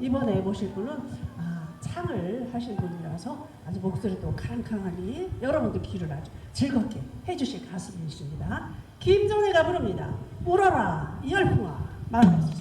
이번에 모실 분은 아, 창을 하신 분이라서 아주 목소리도 캉캉하니 여러분들 귀를 아주 즐겁게 해주실 가수이십니다. 김정혜가 부릅니다. 울어라 이 열풍아 주세요.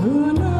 Who knows?